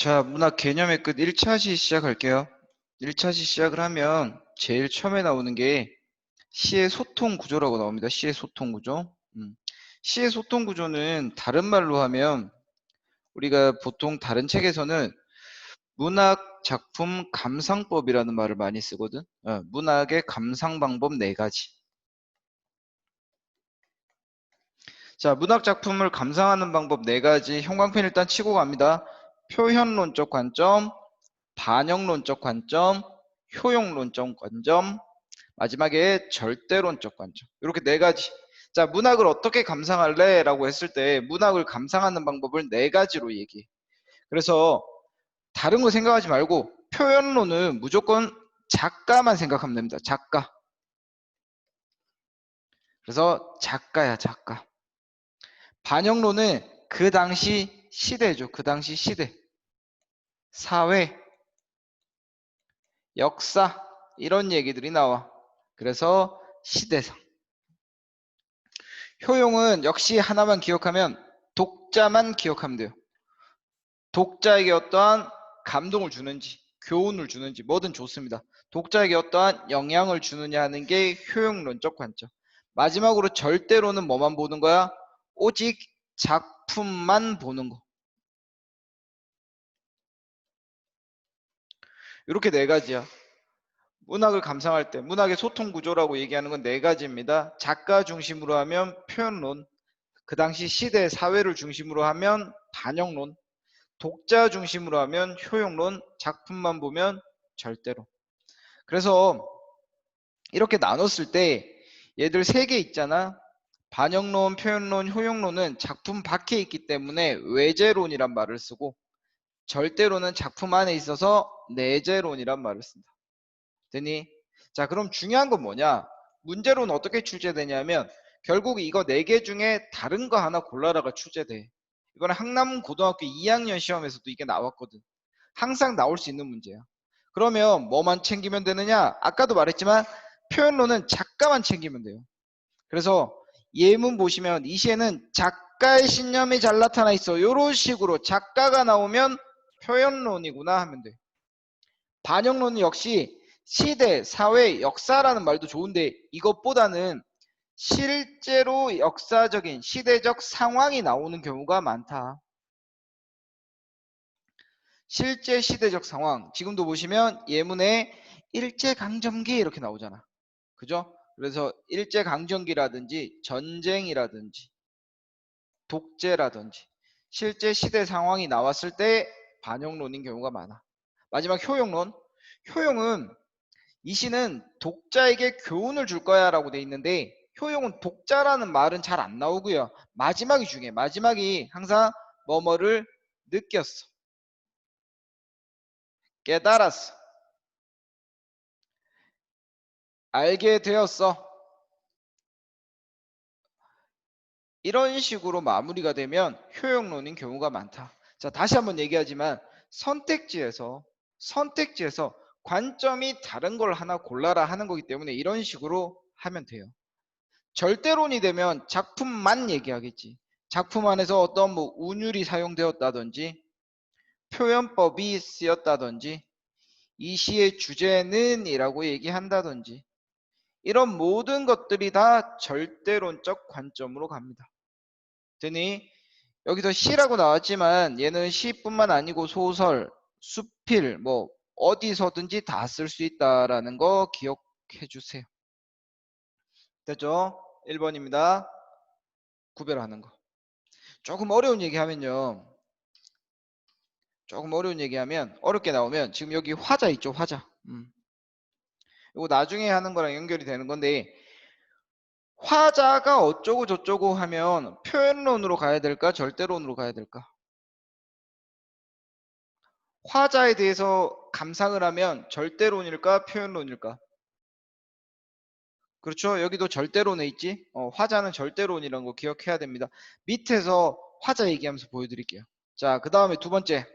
자, 문학 개념의 끝 1차시 시작할게요. 1차시 시작을 하면 제일 처음에 나오는 게 시의 소통 구조라고 나옵니다. 시의 소통 구조. 음. 시의 소통 구조는 다른 말로 하면 우리가 보통 다른 책에서는 문학 작품 감상법이라는 말을 많이 쓰거든. 어, 문학의 감상 방법 네 가지. 자, 문학 작품을 감상하는 방법 네 가지. 형광펜 일단 치고 갑니다. 표현론적 관점, 반영론적 관점, 효용론적 관점, 마지막에 절대론적 관점. 이렇게 네 가지. 자, 문학을 어떻게 감상할래? 라고 했을 때 문학을 감상하는 방법을 네 가지로 얘기해. 그래서 다른 거 생각하지 말고 표현론은 무조건 작가만 생각하면 됩니다. 작가. 그래서 작가야, 작가. 반영론은 그 당시 시대죠. 그 당시 시대. 사회, 역사 이런 얘기들이 나와. 그래서 시대상. 효용은 역시 하나만 기억하면 독자만 기억하면 돼요. 독자에게 어떠한 감동을 주는지, 교훈을 주는지 뭐든 좋습니다. 독자에게 어떠한 영향을 주느냐 하는 게 효용론적 관점. 마지막으로 절대로는 뭐만 보는 거야? 오직 작품만 보는 거. 이렇게 네 가지야. 문학을 감상할 때 문학의 소통 구조라고 얘기하는 건 네 가지입니다. 작가 중심으로 하면 표현론, 그 당시 시대 사회를 중심으로 하면 반영론, 독자 중심으로 하면 효용론, 작품만 보면 절대로. 그래서 이렇게 나눴을 때 얘들 세 개 있잖아. 반영론, 표현론, 효용론은 작품 밖에 있기 때문에 외제론이란 말을 쓰고 절대로는 작품 안에 있어서 내재론이란 말을 쓴다. 되니? 자, 그럼 중요한 건 뭐냐? 문제로는 어떻게 출제되냐면 결국 이거 네 개 중에 다른 거 하나 골라라가 출제돼. 이거는 항남 고등학교 2학년 시험에서도 이게 나왔거든. 항상 나올 수 있는 문제야. 그러면 뭐만 챙기면 되느냐? 아까도 말했지만 표현로는 작가만 챙기면 돼요. 그래서 예문 보시면 이 시에는 작가의 신념이 잘 나타나 있어. 이런 식으로 작가가 나오면 표현론이구나 하면 돼. 반영론은 역시 시대, 사회, 역사라는 말도 좋은데 이것보다는 실제로 역사적인 시대적 상황이 나오는 경우가 많다. 실제 시대적 상황. 지금도 보시면 예문에 일제강점기 이렇게 나오잖아. 그죠? 그래서 일제강점기라든지 전쟁이라든지 독재라든지 실제 시대 상황이 나왔을 때 반영론인 경우가 많아. 마지막 효용론. 효용은 이 시는 독자에게 교훈을 줄 거야 라고 돼 있는데 효용은 독자라는 말은 잘 안 나오고요. 마지막이 중요해. 마지막이 항상 뭐뭐를 느꼈어. 깨달았어. 알게 되었어. 이런 식으로 마무리가 되면 효용론인 경우가 많다. 자, 다시 한번 얘기하지만 선택지에서 선택지에서 관점이 다른 걸 하나 골라라 하는 거기 때문에 이런 식으로 하면 돼요. 절대론이 되면 작품만 얘기하겠지. 작품 안에서 어떤 뭐 운율이 사용되었다든지 표현법이 쓰였다든지 이 시의 주제는 이라고 얘기한다든지 이런 모든 것들이 다 절대론적 관점으로 갑니다. 되니 여기서 시라고 나왔지만 얘는 시뿐만 아니고 소설, 수필, 뭐 어디서든지 다 쓸 수 있다라는 거 기억해 주세요. 됐죠? 1번입니다. 구별하는 거. 조금 어려운 얘기하면요. 조금 어려운 얘기하면 어렵게 나오면 지금 여기 화자 있죠? 화자. 음. 이거 나중에 하는 거랑 연결이 되는 건데 화자가 어쩌고 저쩌고 하면 표현론으로 가야 될까? 절대론으로 가야 될까? 화자에 대해서 감상을 하면 절대론일까? 표현론일까? 그렇죠. 여기도 절대론에 있지. 어, 화자는 절대론이라는 거 기억해야 됩니다. 밑에서 화자 얘기하면서 보여드릴게요. 자, 그 다음에 두 번째.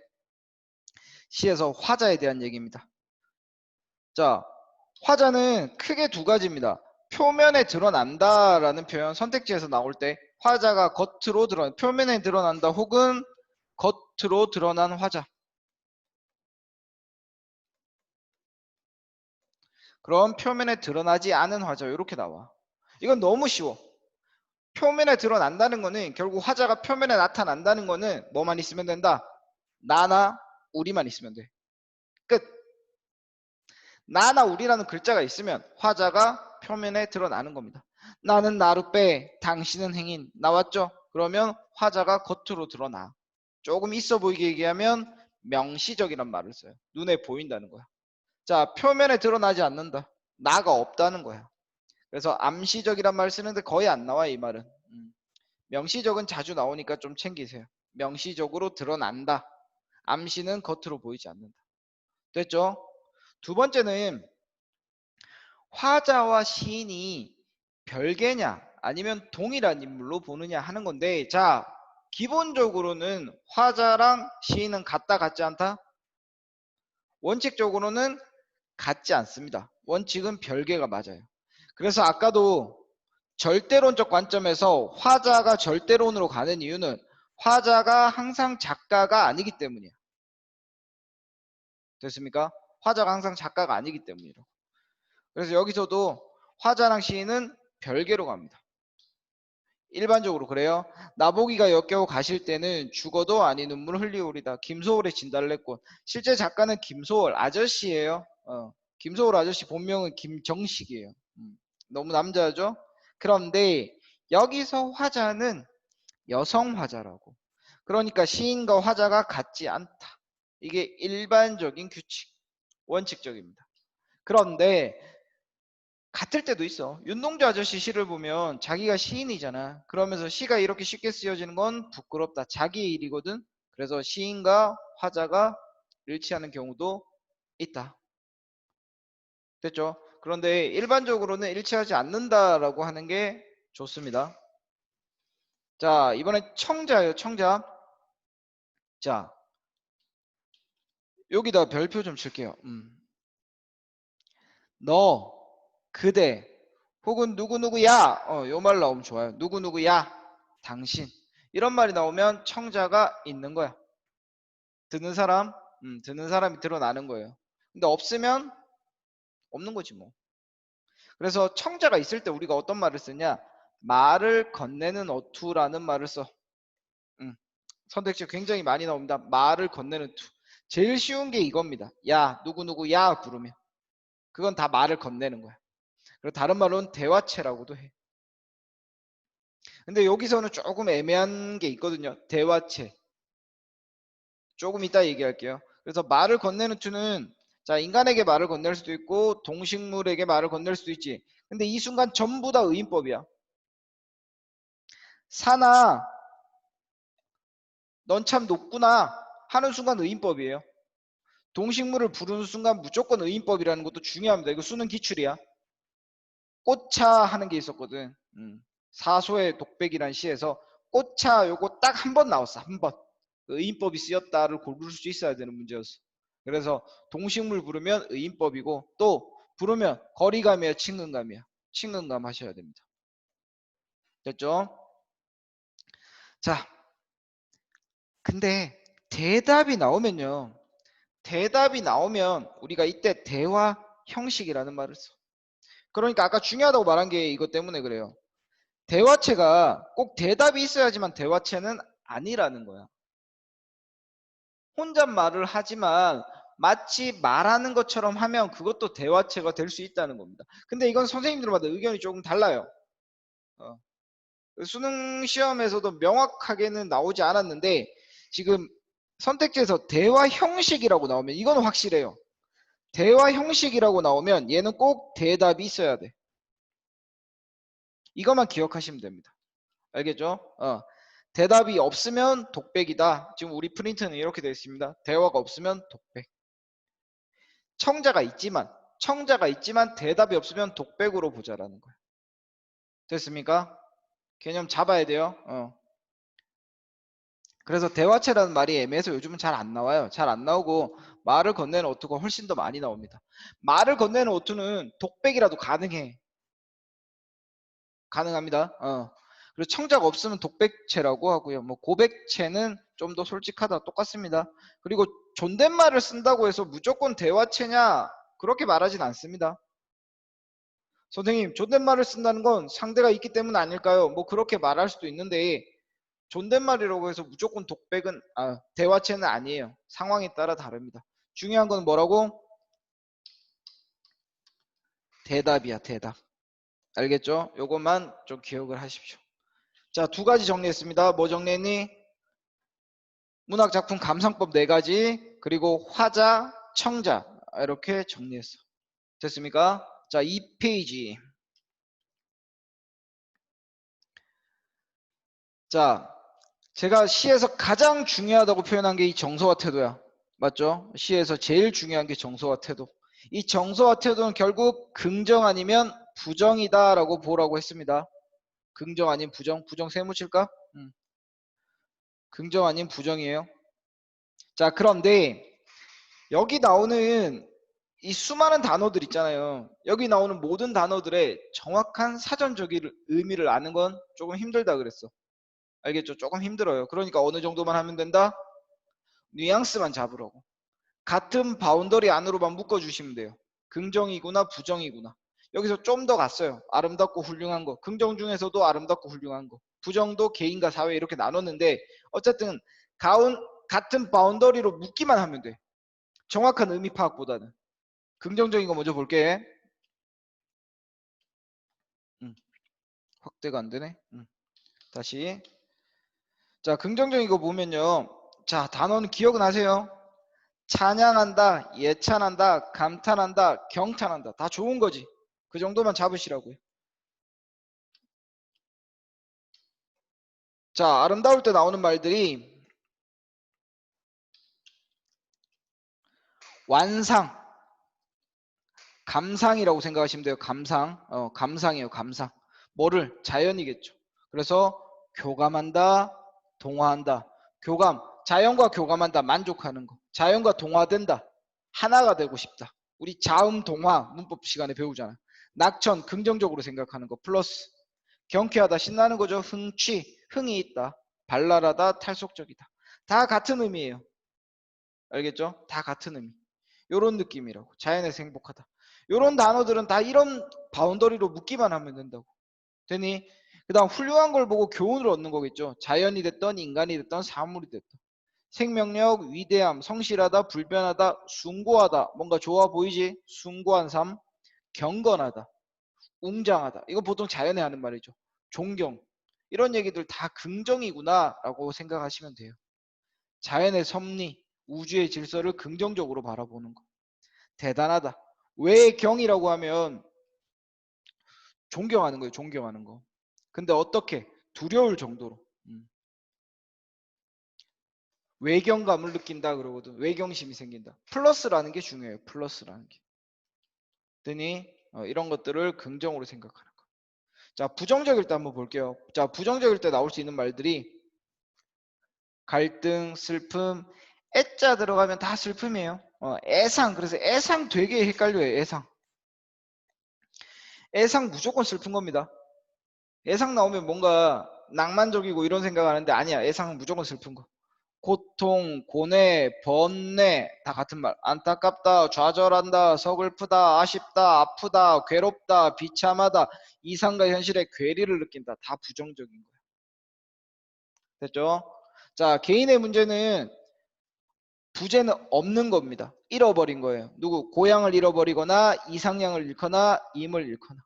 시에서 화자에 대한 얘기입니다. 자, 화자는 크게 두 가지입니다. 표면에 드러난다라는 표현 선택지에서 나올 때 화자가 겉으로 드러난 표면에 드러난다 혹은 겉으로 드러난 화자. 그럼 표면에 드러나지 않은 화자 이렇게 나와. 이건 너무 쉬워. 표면에 드러난다는 거는 결국 화자가 표면에 나타난다는 거는 뭐만 있으면 된다? 나나 우리만 있으면 돼끝. 나나 우리라는 글자가 있으면 화자가 표면에 드러나는 겁니다. 나는 나루 빼, 당신은 행인. 나왔죠? 그러면 화자가 겉으로 드러나. 조금 있어 보이게 얘기하면 명시적이란 말을 써요. 눈에 보인다는 거야. 자, 표면에 드러나지 않는다. 나가 없다는 거야. 그래서 암시적이란 말 쓰는데 거의 안 나와 이 말은. 음. 명시적은 자주 나오니까 좀 챙기세요. 명시적으로 드러난다. 암시는 겉으로 보이지 않는다. 됐죠? 두 번째는 화자와 시인이 별개냐 아니면 동일한 인물로 보느냐 하는 건데 자 기본적으로는 화자랑 시인은 같다 같지 않다? 원칙적으로는 같지 않습니다. 원칙은 별개가 맞아요. 그래서 아까도 절대론적 관점에서 화자가 절대론으로 가는 이유는 화자가 항상 작가가 아니기 때문이야. 됐습니까? 화자가 항상 작가가 아니기 때문이라고. 그래서 여기서도 화자랑 시인은 별개로 갑니다. 일반적으로 그래요. 나보기가 역겨워 가실 때는 죽어도 아니 눈물 흘리오리다. 김소월의 진달래꽃. 실제 작가는 김소월 아저씨예요. 어, 김소월 아저씨 본명은 김정식이에요. 음, 너무 남자죠? 그런데 여기서 화자는 여성 화자라고. 그러니까 시인과 화자가 같지 않다. 이게 일반적인 규칙, 원칙적입니다. 그런데 같을 때도 있어. 윤동주 아저씨 시를 보면 자기가 시인이잖아. 그러면서 시가 이렇게 쉽게 쓰여지는 건 부끄럽다. 자기의 일이거든. 그래서 시인과 화자가 일치하는 경우도 있다. 됐죠? 그런데 일반적으로는 일치하지 않는다라고 하는 게 좋습니다. 자, 이번에 청자예요, 청자. 자, 여기다 별표 좀 칠게요. 음. 너, 그대, 혹은 누구누구야. 어, 요 말 나오면 좋아요. 누구누구야. 당신. 이런 말이 나오면 청자가 있는 거야. 듣는 사람, 음, 듣는 사람이 드러나는 거예요. 근데 없으면 없는 거지 뭐. 그래서 청자가 있을 때 우리가 어떤 말을 쓰냐? 말을 건네는 어투라는 말을 써. 음, 선택지 굉장히 많이 나옵니다. 말을 건네는 투. 제일 쉬운 게 이겁니다. 야, 누구누구 야 부르면. 그건 다 말을 건네는 거야. 그리고 다른 말로는 대화체라고도 해. 근데 여기서는 조금 애매한 게 있거든요. 대화체. 조금 이따 얘기할게요. 그래서 말을 건네는 투는 자 인간에게 말을 건넬 수도 있고 동식물에게 말을 건넬 수도 있지. 근데 이 순간 전부 다 의인법이야. 사나 넌 참 높구나 하는 순간 의인법이에요. 동식물을 부르는 순간 무조건 의인법이라는 것도 중요합니다. 이거 수능 기출이야. 꽃차 하는 게 있었거든. 음. 사소의 독백이란 시에서 꽃차 요거 딱 한 번 나왔어. 한 번. 의인법이 쓰였다를 고를 수 있어야 되는 문제였어. 그래서 동식물 부르면 의인법이고 또 부르면 거리감이야 친근감이야. 친근감 하셔야 됩니다. 됐죠? 자, 근데 대답이 나오면요. 대답이 나오면 우리가 이때 대화 형식이라는 말을 써. 그러니까 아까 중요하다고 말한 게 이것 때문에 그래요. 대화체가 꼭 대답이 있어야지만 대화체는 아니라는 거야. 혼잣말을 하지만 마치 말하는 것처럼 하면 그것도 대화체가 될 수 있다는 겁니다. 근데 이건 선생님들마다 의견이 조금 달라요. 어. 수능 시험에서도 명확하게는 나오지 않았는데 지금 선택지에서 대화 형식이라고 나오면 이거는 확실해요. 대화 형식이라고 나오면 얘는 꼭 대답이 있어야 돼. 이것만 기억하시면 됩니다. 알겠죠? 어. 대답이 없으면 독백이다. 지금 우리 프린트는 이렇게 되어 있습니다. 대화가 없으면 독백. 청자가 있지만 청자가 있지만 대답이 없으면 독백으로 보자라는 거예요. 됐습니까? 개념 잡아야 돼요. 어. 그래서 대화체라는 말이 애매해서 요즘은 잘 안 나와요. 잘 안 나오고 말을 건네는 어투가 훨씬 더 많이 나옵니다. 말을 건네는 어투는 독백이라도 가능해. 가능합니다. 어. 그리고 청자가 없으면 독백체라고 하고요. 뭐 고백체는 좀 더 솔직하다 똑같습니다. 그리고 존댓말을 쓴다고 해서 무조건 대화체냐 그렇게 말하진 않습니다. 선생님 존댓말을 쓴다는 건 상대가 있기 때문 아닐까요? 뭐 그렇게 말할 수도 있는데 존댓말이라고 해서 무조건 독백은 아, 대화체는 아니에요. 상황에 따라 다릅니다. 중요한 건 뭐라고? 대답이야 대답. 알겠죠? 요것만 좀 기억을 하십시오. 자, 두 가지 정리했습니다. 뭐 정리했니? 문학 작품 감상법 네 가지, 그리고 화자, 청자 이렇게 정리했어. 됐습니까? 자, 2페이지. 자, 제가 시에서 가장 중요하다고 표현한 게 이 정서와 태도야. 맞죠? 시에서 제일 중요한 게 정서와 태도. 이 정서와 태도는 결국 긍정 아니면 부정이다라고 보라고 했습니다. 긍정 아닌 부정? 부정 세무 칠까? 음. 긍정 아닌 부정이에요. 자, 그런데 여기 나오는 이 수많은 단어들 있잖아요. 여기 나오는 모든 단어들의 정확한 사전적인 의미를 아는 건 조금 힘들다 그랬어. 알겠죠? 조금 힘들어요. 그러니까 어느 정도만 하면 된다? 뉘앙스만 잡으라고. 같은 바운더리 안으로만 묶어주시면 돼요. 긍정이구나 부정이구나. 여기서 좀 더 갔어요. 아름답고 훌륭한 거. 긍정 중에서도 아름답고 훌륭한 거. 부정도 개인과 사회 이렇게 나눴는데 어쨌든 가운 같은 바운더리로 묶기만 하면 돼. 정확한 의미 파악보다는. 긍정적인 거 먼저 볼게. 음, 확대가 안 되네. 음, 다시. 자, 긍정적인 거 보면요. 자, 단어는 기억은 하세요. 찬양한다, 예찬한다, 감탄한다, 경탄한다. 다 좋은 거지. 그 정도만 잡으시라고요. 자, 아름다울 때 나오는 말들이 완상, 감상이라고 생각하시면 돼요. 감상, 어, 감상이에요. 감상. 뭐를? 자연이겠죠. 그래서 교감한다, 동화한다. 교감, 자연과 교감한다. 만족하는 거. 자연과 동화된다. 하나가 되고 싶다. 우리 자음 동화 문법 시간에 배우잖아. 낙천 긍정적으로 생각하는 거 플러스 경쾌하다 신나는 거죠. 흥취 흥이 있다. 발랄하다 탈속적이다. 다 같은 의미예요. 알겠죠? 다 같은 의미. 요런 느낌이라고. 자연에서 행복하다. 요런 단어들은 다 이런 바운더리로 묶기만 하면 된다고. 되니? 그 다음 훌륭한 걸 보고 교훈을 얻는 거겠죠. 자연이 됐던 인간이 됐던 사물이 됐던. 생명력, 위대함, 성실하다, 불변하다, 숭고하다. 뭔가 좋아 보이지? 숭고한 삶. 경건하다. 웅장하다. 이거 보통 자연에 하는 말이죠. 존경. 이런 얘기들 다 긍정이구나 라고 생각하시면 돼요. 자연의 섭리, 우주의 질서를 긍정적으로 바라보는 거. 대단하다. 왜 경이라고 하면 존경하는 거예요. 존경하는 거. 근데 어떻게? 두려울 정도로. 음. 외경감을 느낀다 그러거든. 외경심이 생긴다. 플러스라는 게 중요해요. 플러스라는 게. 더니 어, 이런 것들을 긍정으로 생각하는 거. 자, 부정적일 때 한번 볼게요. 자, 부정적일 때 나올 수 있는 말들이 갈등, 슬픔, 애자 들어가면 다 슬픔이에요. 어, 애상. 그래서 애상 되게 헷갈려요. 애상. 애상 무조건 슬픈 겁니다. 애상 나오면 뭔가 낭만적이고 이런 생각하는데 아니야. 애상은 무조건 슬픈 거. 고통, 고뇌, 번뇌 다 같은 말. 안타깝다, 좌절한다, 서글프다, 아쉽다, 아프다, 괴롭다, 비참하다, 이상과 현실의 괴리를 느낀다. 다 부정적인 거야. 됐죠? 자, 개인의 문제는 부재는 없는 겁니다. 잃어버린 거예요. 누구? 고향을 잃어버리거나 이상향을 잃거나 임을 잃거나.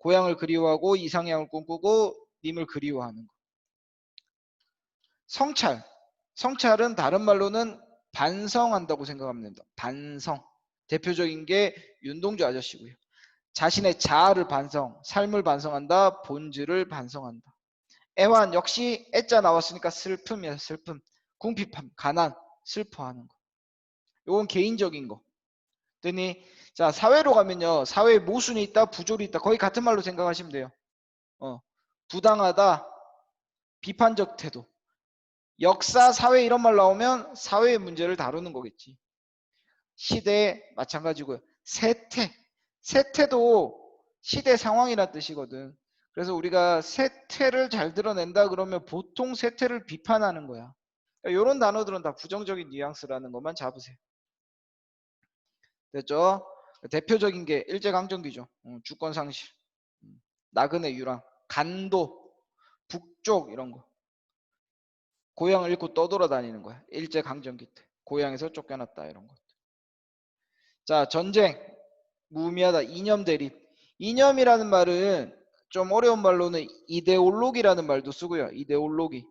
고향을 그리워하고 이상향을 꿈꾸고 님을 그리워하는 거. 성찰. 성찰은 다른 말로는 반성한다고 생각하면 된다. 반성. 대표적인 게 윤동주 아저씨고요. 자신의 자아를 반성, 삶을 반성한다, 본질을 반성한다. 애환 역시 애자 나왔으니까 슬픔이야, 슬픔. 궁핍함, 가난, 슬퍼하는 거. 이건 개인적인 거. 그랬더니 자 사회로 가면요, 사회에 모순이 있다, 부조리 있다, 거의 같은 말로 생각하시면 돼요. 어, 부당하다, 비판적 태도. 역사, 사회 이런 말 나오면 사회의 문제를 다루는 거겠지. 시대 마찬가지고요. 세태. 세태도 시대 상황이란 뜻이거든. 그래서 우리가 세태를 잘 드러낸다 그러면 보통 세태를 비판하는 거야. 이런 그러니까 단어들은 다 부정적인 뉘앙스라는 것만 잡으세요. 됐죠? 대표적인 게 일제강점기죠. 어, 주권 상실. 나그네 유랑, 간도, 북쪽 이런 거. 고향을 잃고 떠돌아다니는 거야. 일제 강점기 때 고향에서 쫓겨났다 이런 것. 자 전쟁 무의미하다 이념 대립. 이념이라는 말은 좀 어려운 말로는 이데올로기라는 말도 쓰고요. 이데올로기.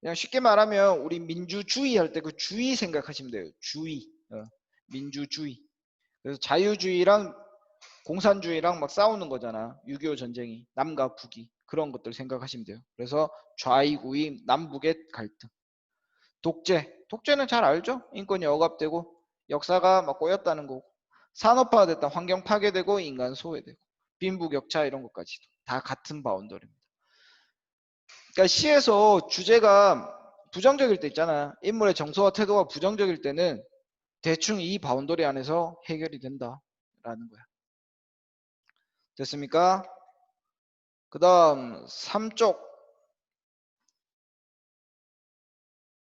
그냥 쉽게 말하면 우리 민주주의 할 때 그 주의 생각하시면 돼요. 주의. 어, 민주주의. 그래서 자유주의랑 공산주의랑 막 싸우는 거잖아. 6.25 전쟁이. 남과 북이. 그런 것들 생각하시면 돼요. 그래서 좌이구이 남북의 갈등. 독재. 독재는 잘 알죠? 인권이 억압되고 역사가 막 꼬였다는 거고. 산업화됐다. 환경 파괴되고 인간 소외되고. 빈부격차 이런 것까지도. 다 같은 바운더리입니다. 그러니까 시에서 주제가 부정적일 때 있잖아. 인물의 정서와 태도가 부정적일 때는 대충 이 바운더리 안에서 해결이 된다라는 거야. 됐습니까? 그 다음 3쪽